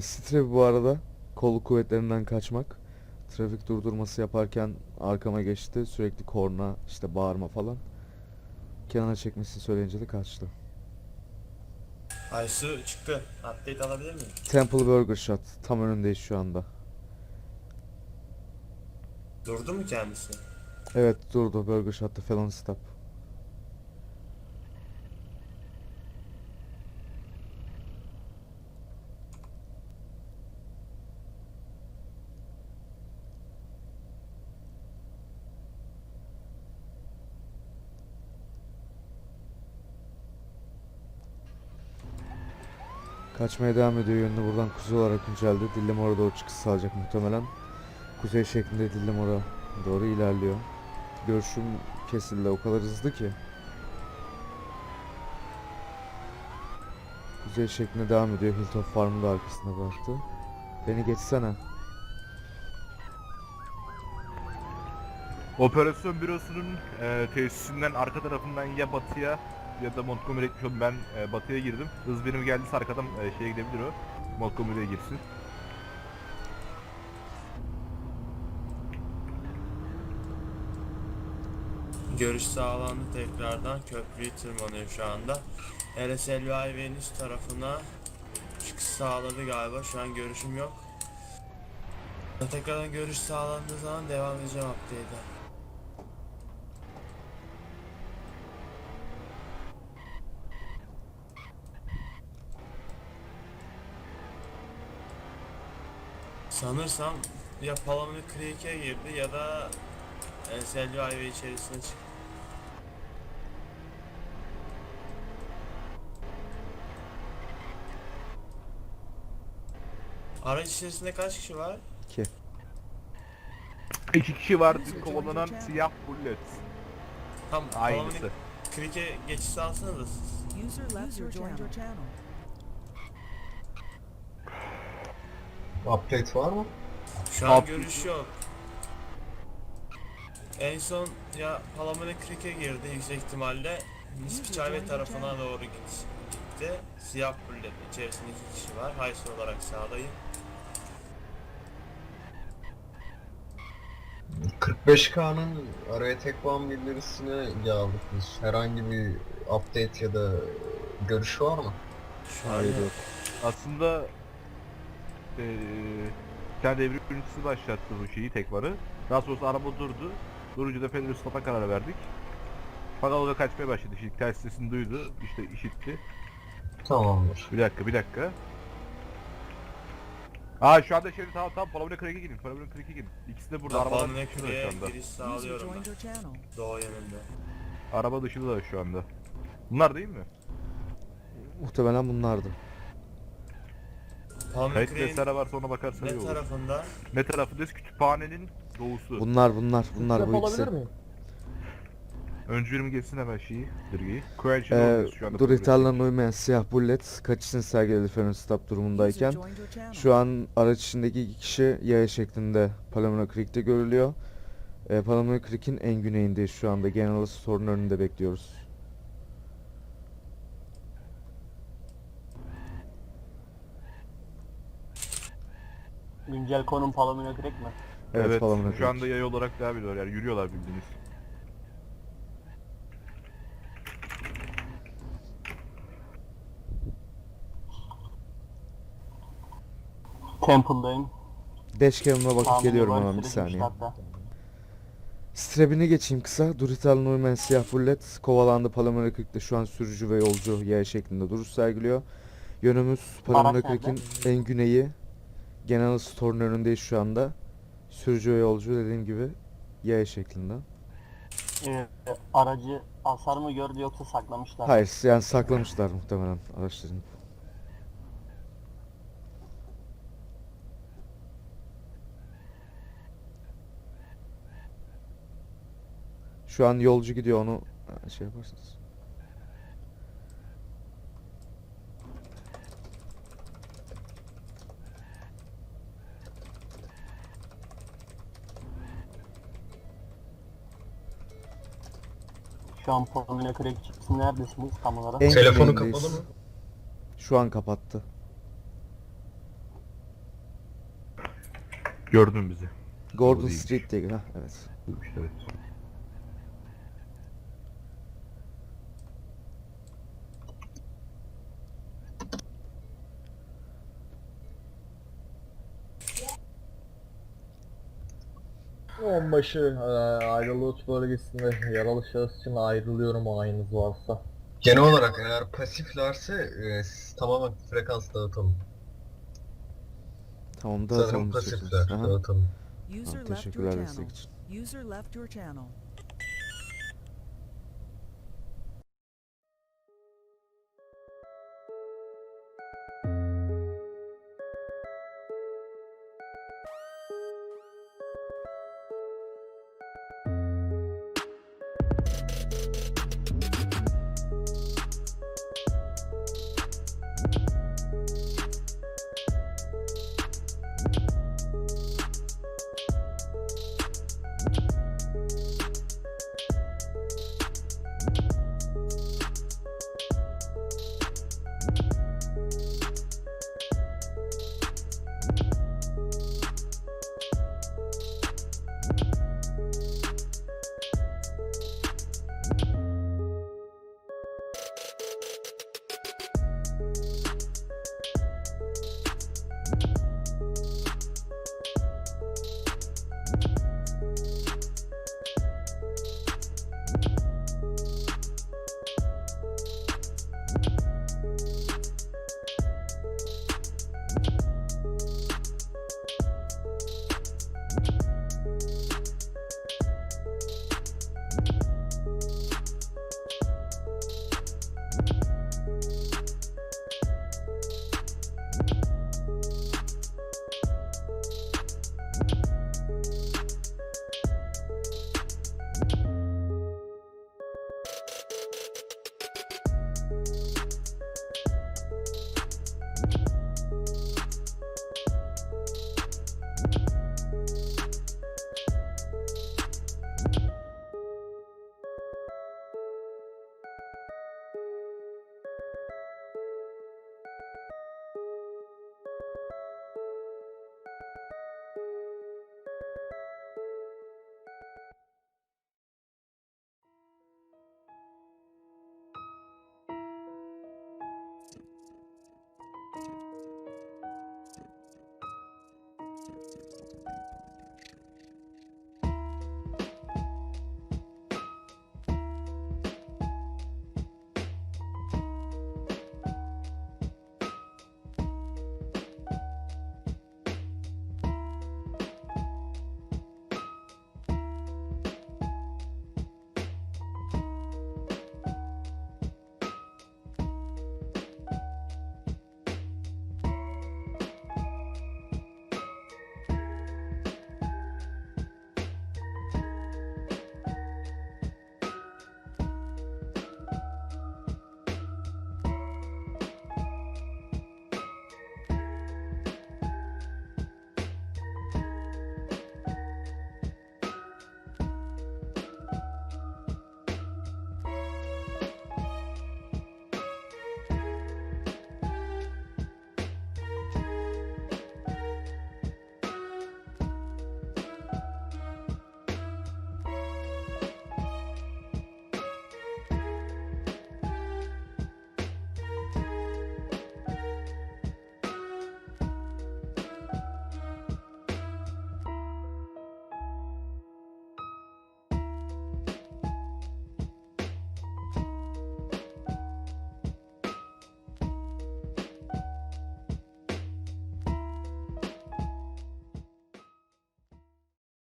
Strebi bu arada kolluk kuvvetlerinden kaçmak. Trafik durdurması yaparken arkama geçti. Sürekli korna, işte bağırma falan. Kenara çekmesini söyleyince de kaçtı. Aysu çıktı. Update alabilir miyim? Temple Burger Shot. Tam önündeyiz şu anda. Durdu mu kendisi? Evet durdu. Burger Shot'ta falan stop. Kaçmaya devam ediyor yönünü buradan kuzey olarak inceldi. Dillimor'a doğru çıkış sağlayacak muhtemelen. Kuzey şeklinde Dillimor'a doğru ilerliyor. Görüşüm kesildi o kadar hızlı ki. Kuzey şeklinde devam ediyor. Hilltop Farm'ı da arkasında bıraktı. Beni geçsene. Operasyon bürosunun e, tesisinden arka tarafından ya batıya ya da Montgomery'e gitmiş oldum. Ben e, batıya girdim. Hız benim geldiyse arkadan e, şeye gidebilir o. Montgomery'e girsin. Görüş sağlandı tekrardan. Köprüyü tırmanıyor şu anda. RSL Highway'in üst tarafına çıkış sağladı galiba. Şu an görüşüm yok. Tekrardan görüş sağlandığı zaman devam edeceğim update'e. Sanırsam ya Palamute Creek'e girdi ya da RSL Highway içerisine çıktı. Araç içerisinde kaç kişi var? 2. İki kişi var kovalanan siyah bullet. Tam Aynısı. Creek'e geçiş sağlasanız da siz. User left your channel. Update var mı? Şu an Up- görüş yok. En son ya Palamute Creek'e girdi yüksek ihtimalle. Highway tarafına doğru git, gitti. Siyah bullet içerisinde iki kişi var. Hayson olarak sağdayım. 45K'nın araya tek bağım bildirisine geldik biz. Herhangi bir update ya da görüş var mı? Şu an Hayır yok. Aslında eee bir tane devrim ünitesi başlattı bu şeyi tekvarı. Daha sonrası araba durdu. Durunca da Federal Stop'a karar verdik. Fakat o da kaçmaya başladı. Şimdi ters sesini duydu. işte işitti. Tamamdır. Bir dakika bir dakika. Aa şu anda şey tamam tamam Palavra Creek'e gidin. Palavra Creek'e gidin. İkisi de burada arabadan Palamute dışında şu anda. giriş sağlıyorum ben. Doğu yönünde. Araba dışında da şu anda. Bunlar değil mi? Muhtemelen bunlardı. Palamute Kayıt vesaire varsa ona bakarsan iyi ne olur. tarafında? Ne tarafındayız? Kütüphanenin doğusu. Bunlar bunlar bunlar bu ikisi. Öncü birim geçsin hemen şeyi, dirgeyi. Quench'in Ee, oradayız şu anda. dur progresi. ihtarlarına uymayan siyah bullet kaçışını sergiledi Feren Stop durumundayken. Şu an araç içindeki iki kişi yaya şeklinde Palomino Creek'te görülüyor. Ee, Palomino Creek'in en güneyindeyiz şu anda. General Store'un önünde bekliyoruz. Güncel konum Palomino Creek mi? Evet, Evet, Palomino şu anda yaya olarak devam ediyorlar yani yürüyorlar bildiğiniz. Temple'dayım. Dashcam'ıma bakıp Tahmini geliyorum hemen bir saniye. hatta. Strebini geçeyim kısa. Durital'ın uymayan siyah bullet kovalandı Palomino Creek'te şu an sürücü ve yolcu yaya şeklinde duruş sergiliyor. Yönümüz Palomino Araç Creek'in en güneyi. General Store'un önündeyiz şu anda. Sürücü ve yolcu dediğim gibi yaya şeklinde. Ee, aracı hasar mı gördü yoksa saklamışlar? Hayır yani saklamışlar muhtemelen araçların. Şu an yolcu gidiyor onu şey yaparsınız. Şu an Formula Crack çıksın neredesiniz tam olarak? En Telefonu güvendeyiz. kapalı mı? Şu an kapattı. Gördün bizi. Gordon değil. Street diye ha evet. Evet. Onbaşı eee, ayrılık bölgesinde yaralı şahıs için ayrılıyorum onayınız varsa. Genel olarak eğer pasiflerse e, tamamen frekans dağıtalım. Tamam Sanırım dağıtalım pasifler. Aha. dağıtalım. User Tamam, left your teşekkürler channel. destek için. User left your channel. you